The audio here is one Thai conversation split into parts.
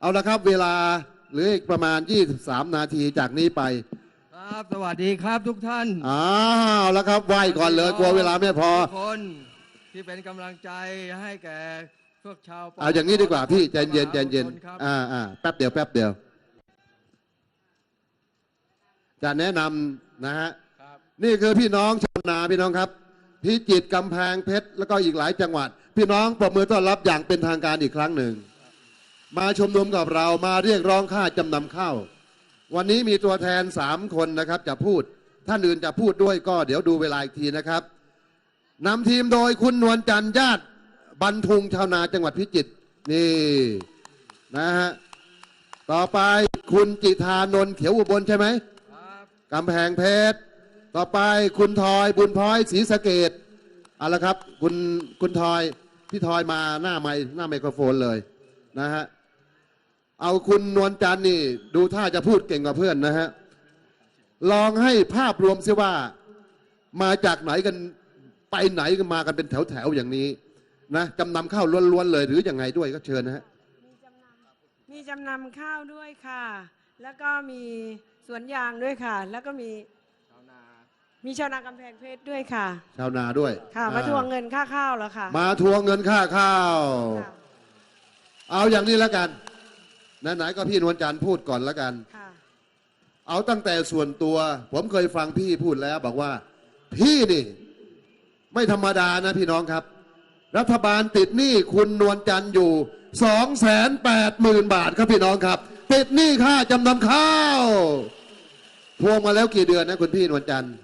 เอาละครับ เวลาเหลืออีกประมาณ 23 นาทีจากนี้ไปครับสวัสดีครับทุกท่านอ้าวแล้วครับไหว้ก่อนเลยกลัวเวลาไม่พอทุกคนที่เป็นกำลังใจให้แก่พวกชาวปเอาอย่างนี้ดีกว่าพี่ใจเย็นใจเย็นทุกคครับอ่าอ่าแป๊บเดียวแป๊บเดียว จะแนะนำนะฮะครับนี่คือพี่น้องชาวนาพี่น้องครับพิจิตรกำแพงเพชรแล้วก็อีกหลายจังหวัด พี่น้องปรบมือต้อนรับอย่างเป็นทางการอีกครั้งหนึ่ง มาชมนุมกับเรามาเรียกร้องค่าจำนำข้าว วันนี้มีตัวแทนสามคนนะครับจะพูด ท่านอื่นจะพูดด้วยก็เดี๋ยวดูเวลาอีกทีนะครับนำทีมโดยคุณนวลจันทร์ญาติบรรทุงชาวนาจังหวัดพิจิตรนี่นะฮะต่อไปคุณจิธานนท์เขียวอุบลใช่ไหมครับกำแพงเพชรต่อไปคุณทอยบุญพลอยศรีสะเกดเอาละครับ คุณคุณทอยพี่ทอยมาหน้าไมค์หน้าไมโครโฟนเลยนะฮะ เอาคุณนวลจันทร์นี่ ดูท่าจะพูดเก่งกว่าเพื่อนนะฮะ ลองให้ภาพรวมซิว่า มาจากไหนกันไปไหนกันมากันเป็นแถวๆอย่างนี้นะจำนำข้าวล้วนๆเลย หรืออยังไงด้วยก็เชิญนะฮะ มีจำนำข้าวด้วยค่ะ แล้วก็มีสวนยางด้วยค่ะ แล้วก็มีชาวนามีชาวนากำแพงเพชรด้วยค่ะ ชาวนาด้วยค่ะ มาอ่ทวงเงินค่าข้าวแล้วค่ะ มาทวงเงินค่าข้าว ค่ะ เอาอย่างนี้แล้วกัน ไหนๆก็พี่นวลจันทร์พูดก่อนแล้วกัน ค่ะเอาตั้งแต่ส่วนตัว ผมเคยฟังพี่พูดแล้ว บอกว่า พี่นี่ ไม่ธรรมดานะพี่น้องครับ รัฐบาลติดหนี้คุณนวลจันทร์อยู่สองแสนแปดหมื่นบาทครับพี่น้องครับ ติดหนี้ค่าจำนำข้าวทวงมาแล้วกี่เดือนนะคุณพี่นวลจันทร์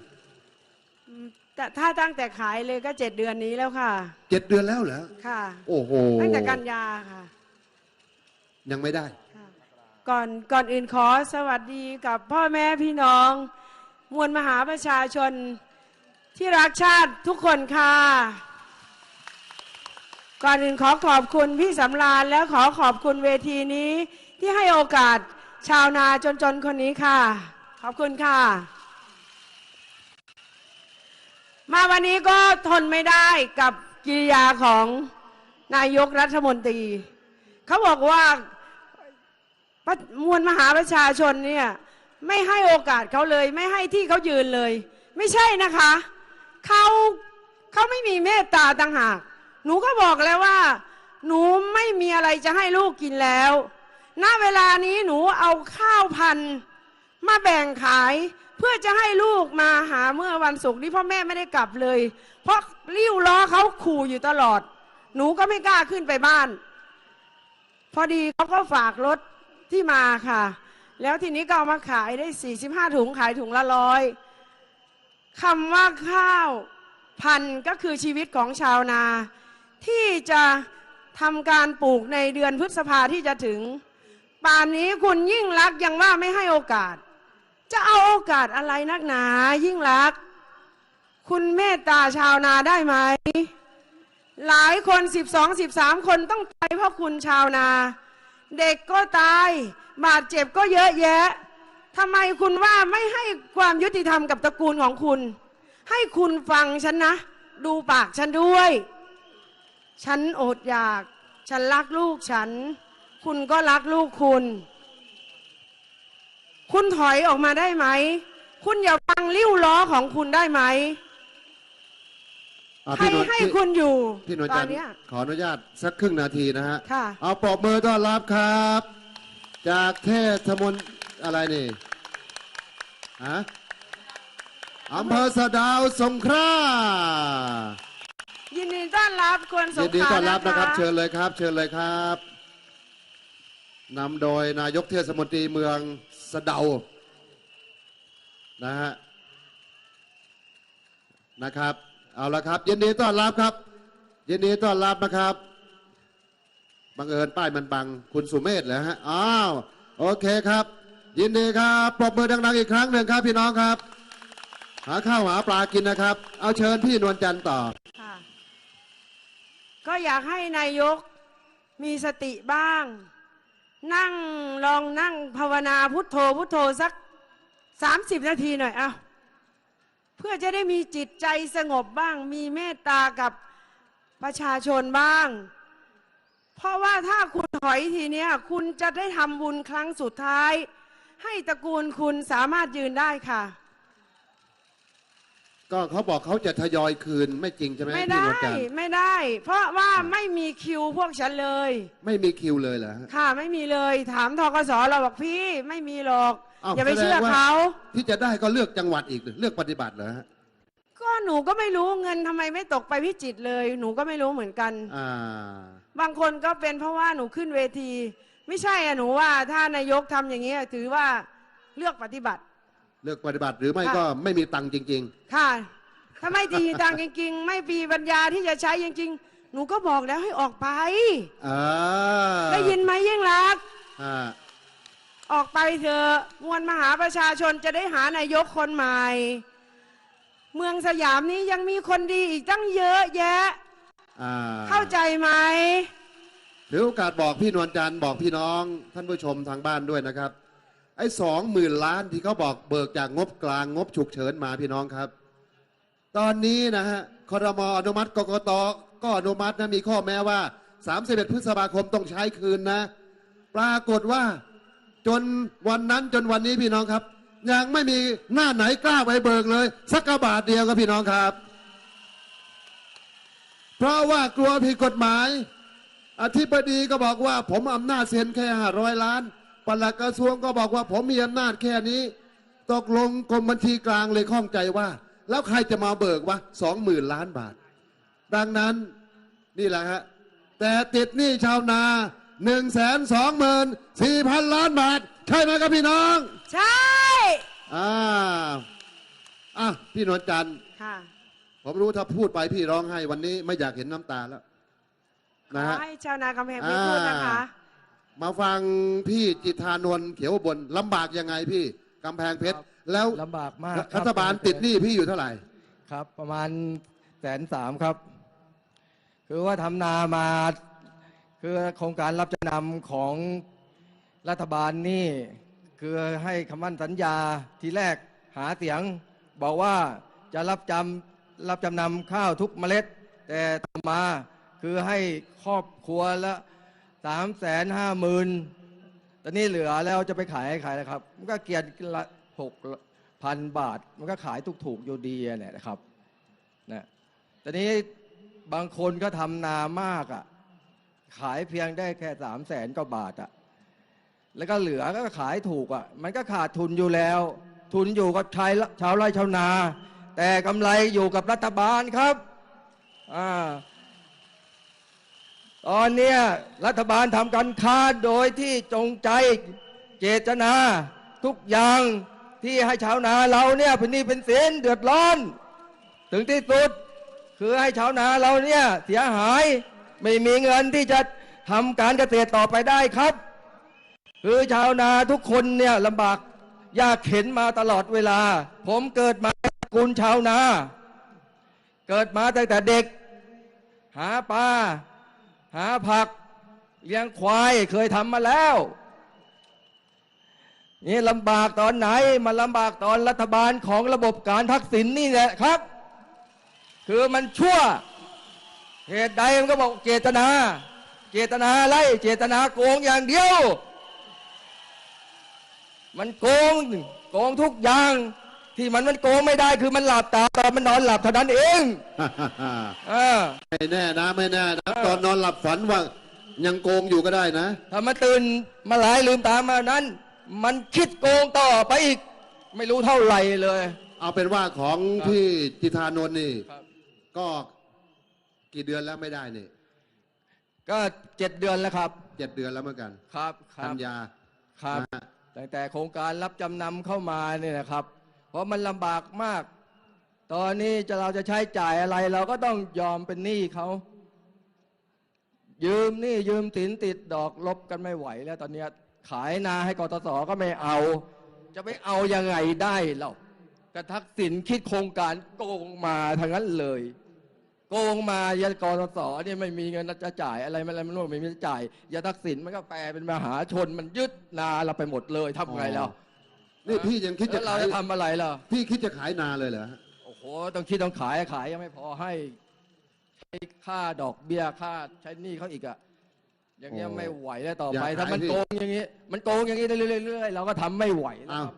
แต่ถ้าตั้งแต่ขายเลยก็เจ็ดเดือนนี้แล้วค่ะ เจ็ดเดือนแล้วเหรอค่ะโอ้โหตั้งแต่กันยาค่ะ ยังไม่ได้ค่ะ ก่อนก่อนอื่นขอสวัสดีกับพ่อแม่พี่น้อง มวลมหาประชาชนที่รักชาติทุกคนค่ะ ก่อนอื่นขอขอบคุณพี่สำราญและขอขอบคุณเวทีนี้ที่ให้โอกาสชาวนาจนๆคนนี้ค่ะ ขอบคุณค่ะ มาวันนี้ก็ทนไม่ได้กับกิริยาของนายกรัฐมนตรี เขาบอกว่า มวลมหาประชาชนเนี่ยไม่ให้โอกาสเขาเลย ไม่ให้ที่เขายืนเลย ไม่ใช่นะคะเขาเขาไม่มีเมตตาต่างหาก หนูก็บอกแล้วว่า หนูไม่มีอะไรจะให้ลูกกินแล้วณเวลานี้หนูเอาข้าวพันมาแบ่งขาย เพื่อจะให้ลูกมาหาเมื่อวันศุกร์นี้พ่อแม่ไม่ได้กลับเลย เพราะริ้วล้อเขาขู่อยู่ตลอด หนูก็ไม่กล้าขึ้นไปบ้าน พอดีเขาก็ฝากรถ ที่มาค่ะ แล้วทีนี้ก็เอามาขายได้ 45 ถุงขายถุงละร้อยคำว่าข้าวพันก็คือชีวิตของชาวนา ที่จะทำการปลูกในเดือนพฤษภาที่จะถึง ป่านนี้คุณยิ่งรักยังว่าไม่ให้โอกาส จะเอาโอกาสอะไรนักหนา ยิ่งรัก คุณเมตตาชาวนาได้ไหม หลายคนสิบสองสิบสามคนต้องตายเพราะคุณชาวนา เด็กก็ตายบาดเจ็บก็เยอะแยะทำไมคุณว่าไม่ให้ความยุติธรรมกับตระกูลของคุณ ให้คุณฟังฉันนะ ดูปากฉันด้วย ฉันอดอยาก ฉันรักลูกฉัน คุณก็รักลูกคุณ คุณถอยออกมาได้ไหม คุณอย่าฟังริ้วล้อของคุณได้ไหม อะใครพี่นวลให้พี่คุณอยู่พี่นวลตอจันนทร์เนี้ย ขออนุญาตสักครึ่งนาทีนะฮะ ค่ะ เอาปรบมือต้อนรับครับ จากเทศมนอะไรนี่ฮะอำเภอสะดาวสงขลายินดีต้อนรับคุณสยิงนดีขลาต้อนรับนะครับะเชิญเลยครับ เชิญเลยครับนำโดยนายกเทศมนตรีเมืองสะเดานะฮะนะครับ เอาละครับยินดีต้อนรับครับยินดีต้อนรับนะครับบังเอิญป้ายมันบังคุณสุเมธเหรอฮะอ้าวโอเคครับ ยินดีครับปรบมือดังๆอีกครั้งหนึ่งครับพี่น้องครับ หาข้าวหาปลากินนะครับ เอาเชิญพี่นวลจันทร์ต่อค่ะก็อยากให้นายกมีสติบ้าง นั่งลองนั่งภาวนาพุทโธพุทโธสักสามสิบนาทีหน่อยเอา เพื่อจะได้มีจิตใจสงบบ้าง มีเมตตากับประชาชนบ้าง เพราะว่าถ้าคุณถอยทีเนี้ยคุณจะได้ทำบุญครั้งสุดท้าย ให้ตระกูลคุณสามารถยืนได้ค่ะ ก็เขาบอกเขาจะทยอยคืนไม่จริงใช่ไหมไม่พี่ได้นวลจันทร์ไม่ได้ เพราะว่าไม่มีคิวพวกฉันเลย ไม่มีคิวเลยเหรอฮะ ค่ะไม่มีเลย ถามทกสเราบอกพี่ไม่มีหรอก อ้าวอย่าไปเชื่อแสดงว่าเขาที่จะได้ก็เลือกจังหวัดอีกหรือเลือกปฏิบัติเหรอฮะก็หนูก็ไม่รู้เงินทำไมไม่ตกไปพิจิตรเลย หนูก็ไม่รู้เหมือนกันอ่าบางคนก็เป็นเพราะว่าหนูขึ้นเวที ไม่ใช่อะหนูว่าถ้านายกทำอย่างนี้ยถือว่าเลือกปฏิบัติ เลือกปฏิบัติหรือไม่ค่ะก็ไม่มีตังค์จริงค่ะ ถ้าไม่ดีทางจริง ๆ ไม่มีปัญญาที่จะใช้จริง ๆ หนูก็บอกแล้วให้ออกไปๆอ่าได้ยินไหมยิ่งรักษณ์อ่า ออกไปเถอะมวลมหาประชาชนจะได้หานายกคนใหม่ เมืองสยามนี้ยังมีคนดีอีกตั้งเยอะแยะ อ่าเข้าใจไหมถือโอกาสบอกพี่นวลจันทร์บอกพี่น้องท่านผู้ชมทางบ้านด้วยนะครับ ไอ้สองหมื่นล้านที่เขาบอกเบิกจากงบกลางงบฉุกเฉินมาพี่น้องครับ ตอนนี้นะฮะคอรมออนุมัติกกตก็อนุมัตินะมีข้อแม้ว่า 31 พฤษภาคมต้องใช้คืนนะ ปรากฏว่า จนวันนั้นจนวันนี้พี่น้องครับ ยังไม่มีหน้าไหนกล้าไปเบิกเลย สักกระบาทเดียวครับพี่น้องครับ เพราะว่ากลัวผิดกฎหมาย อธิบดีก็บอกว่า ผมอำนาจเซ็นแค่ห้าร้อยล้านปลัดกระทรวงก็บอกว่าผมมีอำนาจแค่นี้ ตกลงกรมบัญชีกลางเลยข้องใจว่า แล้วใครจะมาเบิกวะสองหมื่นล้านบาท ดังนั้นนี่แหละฮะแต่ติดหนี้ชาวนา หนึ่งแสนสองหมื่นสี่พันล้านบาท ใช่ไหมครับพี่น้อง ใช่ อ่าอะพี่นวลจันทร์ค่ะผมรู้ถ้าพูดไปพี่ร้องไห้วันนี้ไม่อยากเห็นน้ำตาแล้วขนะอฮะ ให้ชาวนากำแพงเพชรพูดนะคะ มาฟังพี่จิตรานนท์เขียวอุบนลำบากยังไงพี่กำแพงเพชรครับแล้วลำบากมากครัฐบาลติดหนี้พี่อยู่เท่าไหร่ ครับ ประมาณแสนสามครับ คือว่าทำนามา คือโครงการรับจำนำของรัฐบาลนี่คือให้คำมั่นสัญญาทีแรกหาเสียง บอกว่าจะรับจำรับจำนำข้าวทุกเมล็ด แต่ต่อมาคือให้ครอบครัวละสามแสนห้าหมื่นตอนนี้เหลือแล้วจะไปขายให้ใครนะครับ มันก็เกียรละหกพันบาท มันก็ขายถูกๆอยู่ดีเนี่ยนะครับนะตอนนี้บางคนก็ทำนามากอะ ขายเพียงได้แค่สามแสนกว่าบาทอะแล้วก็เหลือก็ขายถูกอะมันก็ขาดทุนอยู่แล้ว ทุนอยู่กับชายชาวไร่ชาวนา แต่กำไรอยู่กับรัฐบาลครับอ่าตอนเนี้ยรัฐบาลทำการค้าโดยที่จงใจเจตนาทุกอย่างที่ให้ชาวนาเราเนี่ยเป็นนี้เป็นสินเดือดร้อน ถึงที่สุดคือให้ชาวนาเราเนี่ยเสียหาย ไม่มีเงินที่จะทำการเกษตรต่อไปได้ครับ คือชาวนาทุกคนเนี่ยลำบากยากเข็นมาตลอดเวลา ผมเกิดมาในตระกูลชาวนา เกิดมาตั้งแต่เด็ก หาปลาหาผัก เลี้ยงควายเคยทำมาแล้วนี่ลำบากตอนไหนมาลำบากตอนรัฐบาลของระบบการทักษิณนี่แหละครับ คือมันชั่ว เหตุใดมันก็บอกเจตนา เจตนาอะไรเจตนาโกงอย่างเดียว มันโกงโกงทุกอย่าง ที่มันมันโกงไม่ได้คือมันหลับตาตอนมันนอนหลับเท่านั้นเองเออไม่แน่นะไม่แน่นะตอนนอนหลับฝันว่ายังโกงอยู่ก็ได้นะถ้ามันตื่นมาหลายลืมตามานั้น มันคิดโกงต่อไปอีก ไม่รู้เท่าไหร่เลย เอาเป็นว่าของครับพี่จิตรานนท์นี่ครับก็ กี่เดือนแล้วไม่ได้นี่ก็เจ็ดเดือนแล้วครับเจ็ดเดือนแล้วเหมือนกันครับครักับนยาครับนะฮะตั้งแต่โครงการรับจำนำเข้ามาเนี่ยนะครับ เพราะมันลำบากมาก ตอนนี้จะเราจะใช้จ่ายอะไร เราก็ต้องยอมเป็นหนี้เขา ยืมหนี้ยืมสินติดดอกลบกันไม่ไหวแล้วตอนเนี้ยขายนาให้กตสก็ไม่เอา จะไปเอายังไงได้เรากระทักสินคิดโครงการโกงมาทั้งนั้นเลย โกงมายันกตสเนี่ยไม่มีเงินจะจ่ายอะไรไม่อะไรมันไม่มีจะจ่ายยาทักษิณมันก็แปลเป็นมหาชนมันยึดนาเราไปหมดเลยทำไงแล้วนี่พี่ยังคิดแล้จะวเราขายจะทำอะไรล่ะพี่คิดจะขายนาเลยเหรอฮะโอ้โหต้องคิดต้องขายขายยังไม่พอให้ใช้ค่าดอกเบี้ยค่าใช้หนี้เขาอีกอะอย่างเงี้ยโอ้ไม่ไหวแล้วต่ออยากไปถ้ามันขายที่โกงอย่างงี้มันโกงอย่างงี้เรื่อยๆเราก็ทำไม่ไหวแล้วเอาครับ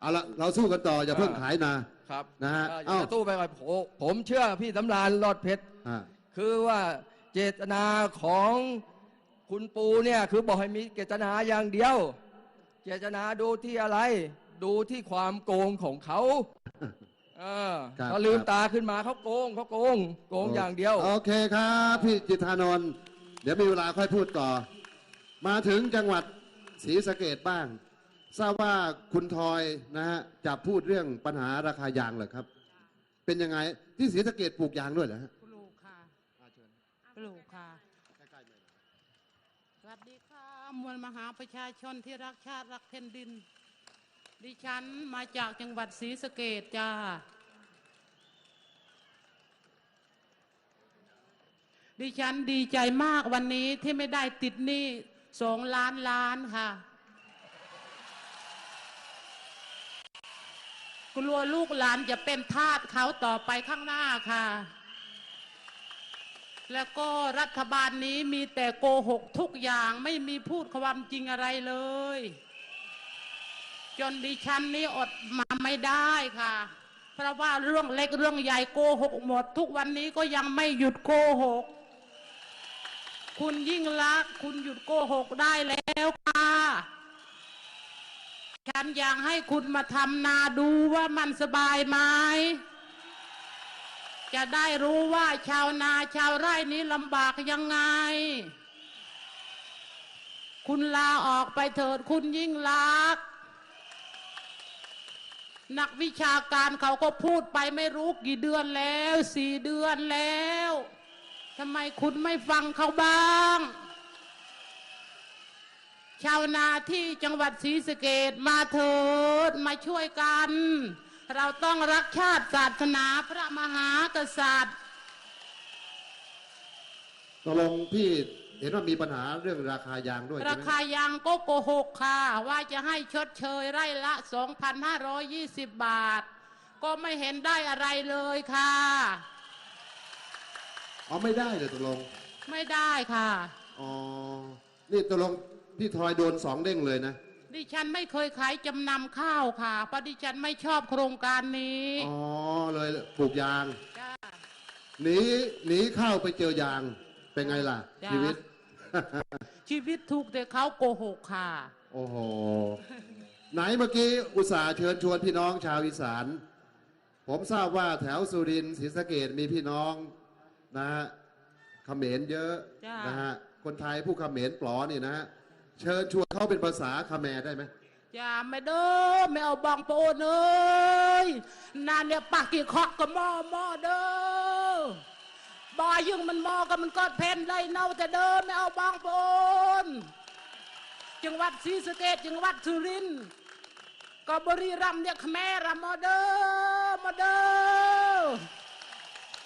เอาละเราสู้กันต่ออย่าเพิ่งอ่าขายนา ครับนะฮะเอ่ออย่าเอ้าจะตู้ไปก่อนผมผมเชื่อพี่สำราญรอดเพชร อ่า คือว่าเจตนาของคุณปูเนี่ยคือบอกให้มีเจตนาอย่างเดียว เจตนาดูที่อะไร ดูที่ความโกงของเขาเออครับ เขาลืมครับตาขึ้นมาเขาโกงเขาโกง โกงอย่างเดียว โอเคครับพี่จิตรานนท์เดี๋ยวมีเวลาค่อยพูดต่อ มาถึงจังหวัดศรีสะเกดบ้าง ทราบว่าคุณทอยนะฮะจะพูดเรื่องปัญหาราคายางเหรอครับ เป็นยังไงที่ศรีสะเกดปลูกยางด้วยเหรอฮะปลูกค่ะปลูกค่ะสวัสดีค่ะมวลมหาประชาชนที่รักชาติรักแผ่นดิน ดิฉันมาจากจังหวัดศรีสะเกดจ้าดิฉันดีใจมากวันนี้ที่ไม่ได้ติดหนี้สองล้านล้านค่ะ กลัวลูกหลานจะเป็นทาสเขาต่อไปข้างหน้าค่ะ แล้วก็รัฐบาลนี้มีแต่โกหกทุกอย่างไม่มีพูดความจริงอะไรเลย จนดิฉันนี้อดมาไม่ได้ค่ะ เพราะว่าเรื่องเล็กเรื่องใหญ่โกหกหมด ทุกวันนี้ก็ยังไม่หยุดโกหก คุณยิ่งรักคุณหยุดโกหกได้แล้วค่ะ ฉันอยากให้คุณมาทำนาดูว่ามันสบายไหมจะได้รู้ว่าชาวนาชาวไร่นี้ลำบากยังไง คุณลาออกไปเถิดคุณยิ่งลักษณ์นักวิชาการเขาก็พูดไปไม่รู้กี่เดือนแล้ว สี่เดือนแล้วทำไมคุณไม่ฟังเขาบ้าง ชาวนาที่จังหวัดศรีสะเกดมาเถิดมาช่วยกัน เราต้องรักชาติศาสนาพระมหากษัตริย์ตกลงพี่เห็นว่ามีปัญหาเรื่องราคายางด้วยราใช่ไหมคายางก็โกหกค่ะ ว่าจะให้ชดเชยไร่ละ 2,520 บาท ก็ไม่เห็นได้อะไรเลยค่ะ อ๋อไม่ได้เลยตกลงไม่ได้ค่ะ อ๋อนี่ตกลง พี่ทอยโดนสองเด้งเลยนะ ดิฉันไม่เคยขายจำนำข้าวค่ะเพราะดิฉันไม่ชอบโครงการนี้อ๋อเลยปลูกยางจ้า หนีหนีเข้าวไปเจอยางเป็นไงล่ะ จ้ะ ชีวิต ชีวิตถูกแต่เขาโกหกค่ะ โอ้โห ไหนเมื่อกี้อุตส่าห์เชิญชวนพี่น้องชาวอีสาน ผมทราบว่าแถวสุรินทร์ศรีสะเกดมีพี่น้องนะฮะเขมรเยอะจ้ะ นะฮะคนไทยผู้เขมรปลอนี่นะฮะ เชิญชวนเขาเป็นภาษาเขมรได้ไหมอย่าไม่เด้อไม่เอาบองโปนเอ้ยนานเนี่ยปากกี่คอกก็หมอหมอเด้อบอยยึงมันหมอก็มันก็เพนเลยเน่าแต่เด้อไม่เอาบองโปนจังหวัดศรีสะเกดจังหวัดสุรินทร์ก็บริรัมเนี่ยขแม่รำมอเด้อมอเด้อ